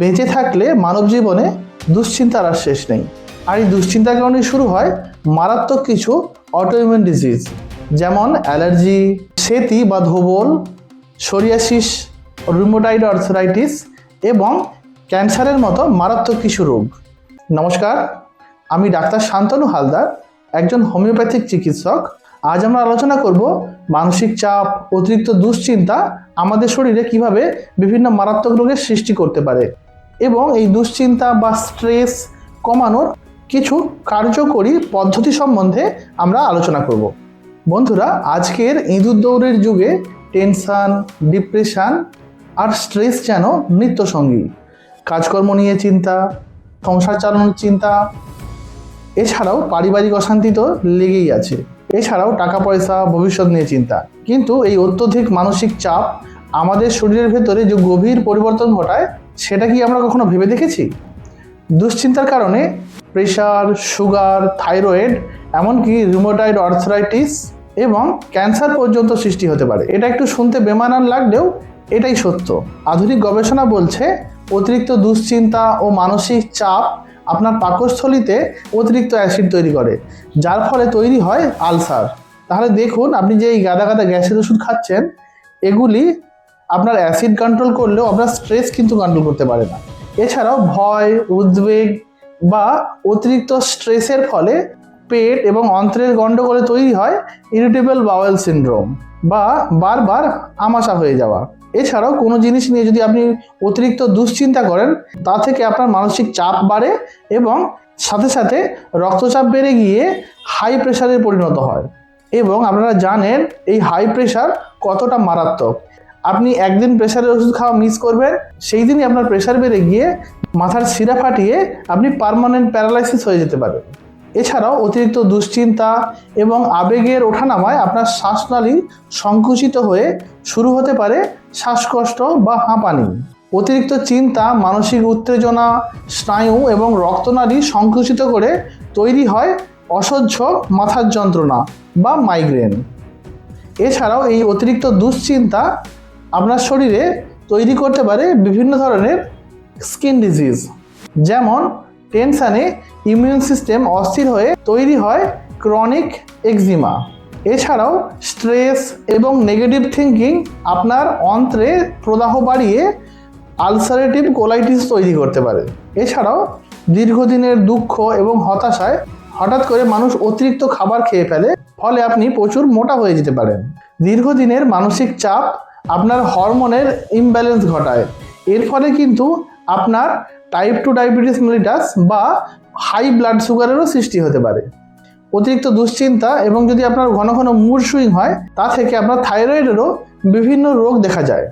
বেঁচে থাকলে মানব জীবনে দুশ্চিন্তার আর শেষ নেই। আর এই দুশ্চিন্তার কারণে শুরু হয়? মারাত্মক কিছু অটোইমিউন ডিজিজ যেমন অ্যালার্জি, সেতি বা ধোবল সোরিয়াসিস রুমোটাইড আর্থরাইটিস এবং ক্যান্সারের মতো মারাত্মক কিছু রোগ। নমস্কার, আমি ডাক্তার শান্তনু হালদার, একজন হোমিওপ্যাথিক চিকিৎসক। আজ আমরা আলোচনা করব মানসিক চাপ, অতিরিক্ত দুশ্চিন্তা আমাদের শরীরে কীভাবে বিভিন্ন মারাত্মক রোগের সৃষ্টি করতে পারে। এবং এই দুশ্চিন্তা বা স্ট্রেস কমানোর কিছু কার্যকরী পদ্ধতি সম্বন্ধে আমরা আলোচনা করব। বন্ধুরা, আজকের ইঁদুর দৌড়ের যুগে টেনশন ডিপ্রেশন আর স্ট্রেস যেন নিত্যসঙ্গী। কাজকর্ম নিয়ে চিন্তা, সংসার চালানোর চিন্তা, এছাড়াও পারিবারিক অশান্তি তো লেগেই আছে। এছাড়াও টাকা পয়সা, ভবিষ্যৎ নিয়ে চিন্তা। কিন্তু এই অত্যধিক মানসিক চাপ আমাদের শরীরের ভেতরে যে গভীর পরিবর্তন ঘটায় সেটা কি আমরা কখনো ভেবে দেখেছি? দুশ্চিন্তার কারণে প্রেশার, সুগার, থাইরয়েড, এমনকি রিমোটাইড আর্থরাইটিস এবং ক্যান্সার পর্যন্ত সৃষ্টি হতে পারে। এটা একটু শুনতে বেমানান লাগলেও এটাই সত্য। আধুনিক গবেষণা বলছে, অতিরিক্ত দুশ্চিন্তা ও মানসিক চাপ আপনার পাকস্থলিতে অতিরিক্ত অ্যাসিড তৈরি করে, যার ফলে তৈরি হয় আলসার। তাহলে দেখুন, আপনি যে এই গাদা গাদা গ্যাসের ওষুধ খাচ্ছেন, এগুলি আপনার অ্যাসিড কন্ট্রোল করলেও আপনার স্ট্রেস কিন্তু কন্ট্রোল করতে পারে না। এছাড়াও ভয়, উদ্বেগ বা অতিরিক্ত স্ট্রেসের ফলে পেট এবং অন্ত্রের গণ্ডগোলে তৈরি হয় ইরিটেবল বাওয়েল সিনড্রোম বা বারবার আমাশা হয়ে যাওয়া। এছাড়াও কোনো জিনিস নিয়ে যদি আপনি অতিরিক্ত দুশ্চিন্তা করেন, তা থেকে আপনার মানসিক চাপ বাড়ে এবং সাথে সাথে রক্তচাপ বেড়ে গিয়ে হাই প্রেশারে পরিণত হয়। এবং আপনারা জানেন এই হাই প্রেশার কতটা মারাত্মক। আপনি একদিন প্রেশারের ওষুধ খাওয়া মিস করবেন, সেই দিনই আপনার প্রেশার বেড়ে গিয়ে মাথার শিরা ফাটিয়ে আপনি পার্মানেন্ট প্যারালাইসিস হয়ে যেতে পারেন। এছাড়াও অতিরিক্ত দুশ্চিন্তা এবং আবেগের ওঠানামায় আপনার শ্বাসনালী সংকুচিত হয়ে শুরু হতে পারে শ্বাসকষ্ট বা হাঁপানি। অতিরিক্ত চিন্তা, মানসিক উত্তেজনা, স্নায়ু এবং রক্তনালী সংকুচিত করে তৈরি হয় অসহ্য মাথার যন্ত্রণা বা মাইগ্রেন এছাড়াও এই অতিরিক্ত দুশ্চিন্তা আপনার শরীরে তৈরি করতে পারে বিভিন্ন ধরনের স্কিন ডিজিজ। যেমন টেনশানে ইমিউন সিস্টেম অস্থির হয়ে তৈরি হয় ক্রনিক এক্সিমা। এছাড়াও স্ট্রেস এবং নেগেটিভ থিঙ্কিং আপনার অন্ত্রে প্রদাহ বাড়িয়ে আলসারেটিভ কোলাইটিস তৈরি করতে পারে। এছাড়াও দীর্ঘদিনের দুঃখ এবং হতাশায় হঠাৎ করে মানুষ অতিরিক্ত খাবার খেয়ে ফেলে, ফলে আপনি প্রচুর মোটা হয়ে যেতে পারেন। দীর্ঘদিনের মানসিক চাপ আপনার হরমোনের ইমব্যালেন্স ঘটায়। এর ফলে কিন্তু আপনার টাইপ টু ডায়াবেটিস মেলিটাস বা হাই ব্লাড সুগারেরও সৃষ্টি হতে পারে। অতিরিক্ত দুশ্চিন্তা এবং যদি আপনার ঘন ঘন মুড সুইং হয়, তা থেকে আপনার থাইরয়েডেরও বিভিন্ন রোগ দেখা যায়।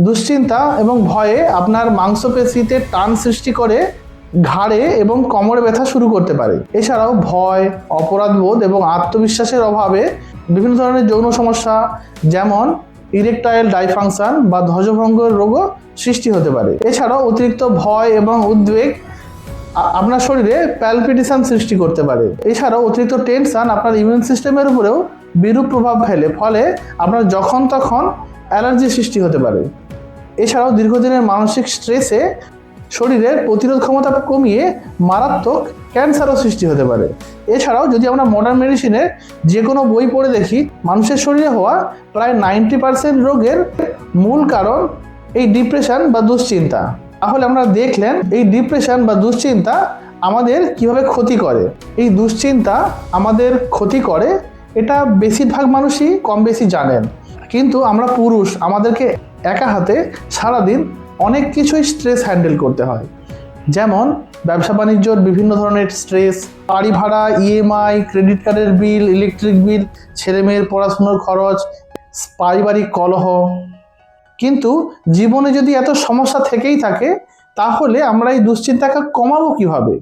দুশ্চিন্তা এবং ভয়ে আপনার মাংসপেশিতে টান সৃষ্টি করে, ঘাড়ে এবং কোমরে ব্যথা শুরু করতে পারে। এছাড়াও ভয়, অপরাধবোধ এবং আত্মবিশ্বাসের অভাবে বিভিন্ন ধরনের যৌন সমস্যা, যেমন ইরেকটাইল ডাইফাংশন বা ধ্বজভঙ্গের রোগও সৃষ্টি হতে পারে। এছাড়াও অতিরিক্ত ভয় এবং উদ্বেগ আপনার শরীরে প্যালপিটেশন সৃষ্টি করতে পারে। এছাড়াও অতিরিক্ত টেনশন আপনার ইমিউন সিস্টেমের উপরেও বিরূপ প্রভাব ফেলে, ফলে আপনার যখন তখন অ্যালার্জি সৃষ্টি হতে পারে। এছাড়াও দীর্ঘদিনের মানসিক স্ট্রেসে শরীরের প্রতিরোধ ক্ষমতা কমিয়ে মারাত্মক ক্যান্সারও সৃষ্টি হতে পারে। এছাড়াও যদি আমরা মডার্ন মেডিসিনের যে কোনো বই পড়ে দেখি, মানুষের শরীরে হওয়া প্রায় নাইনটি পার্সেন্ট রোগের মূল কারণ এই ডিপ্রেশন বা দুশ্চিন্তা। তাহলে আমরা দেখলেন এই ডিপ্রেশন বা দুশ্চিন্তা আমাদের কীভাবে ক্ষতি করে। এই দুশ্চিন্তা আমাদের ক্ষতি করে, এটা বেশিরভাগ মানুষই কম বেশি জানেন। কিন্তু আমরা পুরুষ, আমাদেরকে একা হাতে সারাদিন অনেক কিছুই স্ট্রেস হ্যান্ডেল করতে হয়। যেমন, ব্যবসা বাণিজ্যর বিভিন্ন ধরনের স্ট্রেস বাড়ি ভাড়া ইএমআই ক্রেডিট কার্ডের বিল ইলেকট্রিক বিল ছেলে মেয়ের পড়াশুনোর খরচ, পারিবারিক কলহ। কিন্তু জীবনে যদি এত সমস্যা থেকেই থাকে, তাহলে আমরা এই দুশ্চিন্তাকে কমাবো কীভাবে?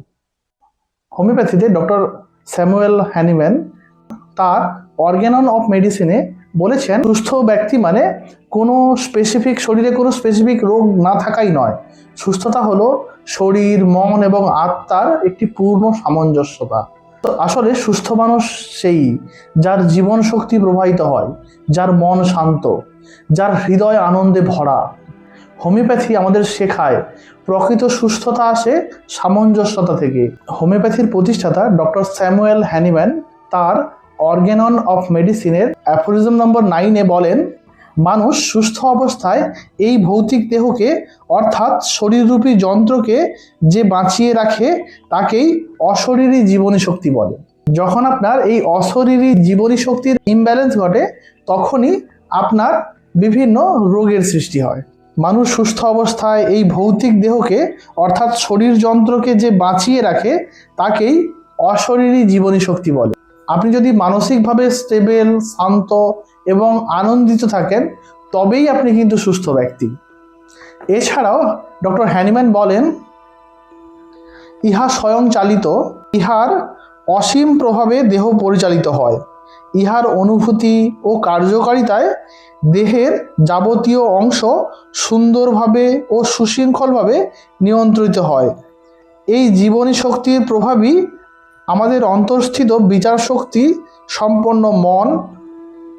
হোমিওপ্যাথিতে ডক্টর স্যামুয়েল হ্যানিম্যান তার অর্গ্যানন অফ মেডিসিনে বলেছেন, সুস্থ ব্যক্তি মানে কোনো স্পেসিফিক শরীরে কোনো স্পেসিফিক রোগ না থাকাই নয়। সুস্থতা হলো শরীর, মন এবং আত্মার একটি পূর্ণ সামঞ্জস্যতা। তো আসলে সুস্থ মানুষ সেই, যার জীবন শক্তি প্রবাহিত হয়, যার মন শান্ত, যার হৃদয় আনন্দে ভরা। হোমিওপ্যাথি আমাদের শেখায়, প্রকৃত সুস্থতা আসে সামঞ্জস্যতা থেকে। হোমিওপ্যাথির প্রতিষ্ঠাতা ডক্টর স্যামুয়েল হ্যানিম্যান তার অর্গ্যানন অফ মেডিসিনের অ্যাফোরিজম নম্বর নাইনে বলেন, মানুষ সুস্থ অবস্থায় এই ভৌতিক দেহকে, অর্থাৎ শরীররূপী যন্ত্রকে যে বাঁচিয়ে রাখে, তাকেই অশরীরী জীবনী শক্তি বলে। যখন আপনার এই অশরীরী জীবনী শক্তির ইমব্যালেন্স ঘটে, তখনই আপনার বিভিন্ন রোগের সৃষ্টি হয়। মানুষ সুস্থ অবস্থায় এই ভৌতিক দেহকে, অর্থাৎ শরীর যন্ত্রকে যে বাঁচিয়ে রাখে, তাকেই অশরীরী জীবনী শক্তি বলে। আপনি যদি মানসিকভাবে স্টেবল শান্ত এবং আনন্দিত থাকেন, তবেই আপনি কিন্তু সুস্থ ব্যক্তি। এছাড়াও ডক্টর হ্যানিম্যান বলেন, ইহা স্বয়ং চালিত, ইহার অসীম প্রভাবে দেহ পরিচালিত হয়। ইহার অনুভূতি ও কার্যকারিতায় দেহের যাবতীয় অংশ সুন্দরভাবে ও সুশৃঙ্খলভাবে নিয়ন্ত্রিত হয়। এই জীবনী শক্তির প্রভাবই আমাদের অন্তর্স্থিত বিচার শক্তি সম্পন্ন মন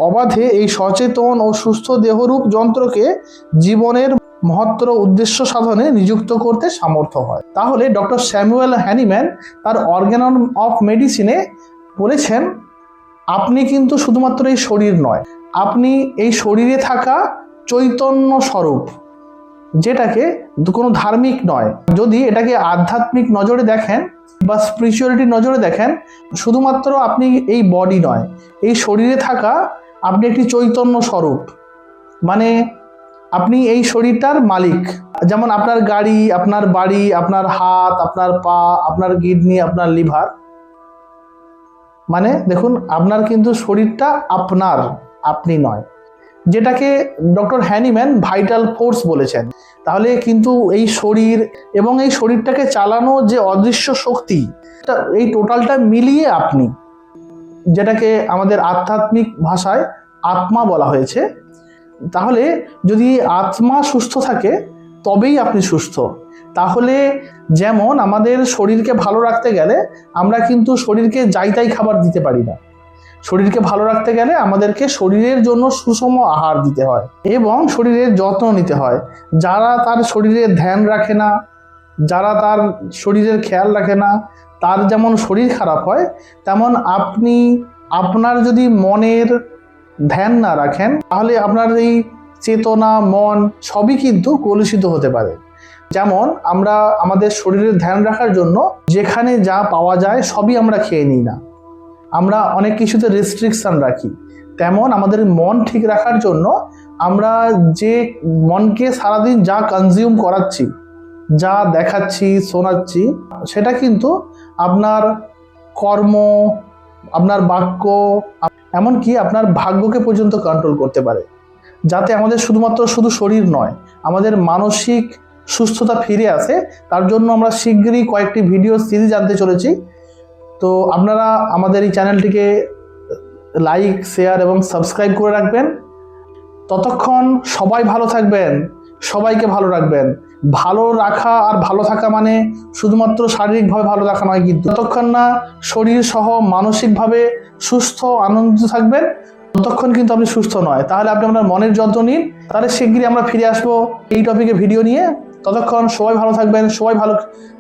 অবাধে এই সচেতন ও সুস্থ দেহরূপ যন্ত্রকে জীবনের মহত্তর উদ্দেশ্য সাধনে নিযুক্ত করতে সামর্থ্য হয়। তাহলে ডক্টর স্যামুয়েল হ্যানিম্যান তার অর্গ্যানন অফ মেডিসিনে বলেছেন, আপনি কিন্তু শুধুমাত্র এই শরীর নয়, আপনি এই শরীরে থাকা চৈতন্য স্বরূপ, যেটাকে কোনো ধার্মিক নয়। যদি এটাকে আধ্যাত্মিক নজরে দেখেন বা স্পিরিচুয়ালিটির নজরে দেখেন, শুধুমাত্র আপনি এই বডি নয়, এই শরীরে থাকা আপনি একটি চৈতন্য স্বরূপ। মানে আপনি এই শরীরটার মালিক। যেমন আপনার গাড়ি, আপনার বাড়ি, আপনার হাত, আপনার পা, আপনার কিডনি আপনার লিভার মানে দেখুন, আপনার কিন্তু শরীরটা আপনার, আপনি নয়। যেটাকে ডক্টর হ্যানিম্যান ভাইটাল ফোর্স বলেছেন। তাহলে কিন্তু এই শরীর এবং এই শরীরটাকে চালানো যে অদৃশ্য শক্তি এই টোটালটা মিলিয়ে আপনি, যেটাকে আমাদের আধ্যাত্মিক ভাষায় আত্মা বলা হয়েছে, তাহলে যদি আত্মা সুস্থ থাকে, তবেই আপনি সুস্থ। তাহলে যেমন আমাদের শরীরকে ভালো রাখতে গেলে, আমরা কিন্তু শরীরকে যাই তাই খাবার দিতে পারি না। শরীরকে ভালো রাখতে গেলে আমাদেরকে শরীরের জন্য সুষম আহার দিতে হয় এবং শরীরের যত্ন নিতে হয়। যারা তার শরীরের ধ্যান রাখে না, যারা তার শরীরের খেয়াল রাখে না, তার যেমন শরীর খারাপ হয়, তেমন আপনি, আপনার যদি মনের ধ্যান না রাখেন, তাহলে আপনার এই চেতনা, মন সবই কিন্তু কলুষিত হতে পারে। যেমন আমরা আমাদের শরীরের ধ্যান রাখার জন্য যেখানে যা পাওয়া যায় সবই আমরা খেয়ে নিই না। আমরা অনেক কিছুতে রেস্ট্রিকশন রাখি। তেমন আমাদের মন ঠিক রাখার জন্য আমরা যে মনকে সারাদিন যা কনজিউম করাচ্ছি, যা দেখাচ্ছি, শোনাচ্ছি, সেটা কিন্তু আপনার কর্ম, আপনার বাক্য, এমনকি আপনার ভাগ্যকে পর্যন্ত কন্ট্রোল করতে পারে। যাতে আমাদের শুধুমাত্র শুধু শরীর নয়, আমাদের মানসিক সুস্থতা ফিরে আসে, তার জন্য আমরা শীঘ্রই কয়েকটি ভিডিও সিরিজ আনতে চলেছি। তো আপনারা আমাদের এই চ্যানেলটিকে লাইক শেয়ার এবং সাবস্ক্রাইব করে রাখবেন। ততক্ষণ সবাই ভালো থাকবেন, সবাইকে ভালো রাখবেন। ভালো রাখা আর ভালো থাকা মানে শুধুমাত্র শারীরিকভাবে ভালো রাখা নয় কিন্তু। ততক্ষণ না শরীর সহ মানসিকভাবে সুস্থ, আনন্দিত থাকবেন। ততক্ষণ কিন্তু আপনি সুস্থ নয়। তাহলে আপনি আপনার মনের যত্ন নিন। তাহলে শিগগিরই আমরা ফিরে আসব এই টপিকে ভিডিও নিয়ে। ততক্ষণ সবাই ভালো থাকবেন, সবাই ভালো,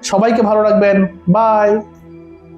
সবাইকে ভালো রাখবেন। বাই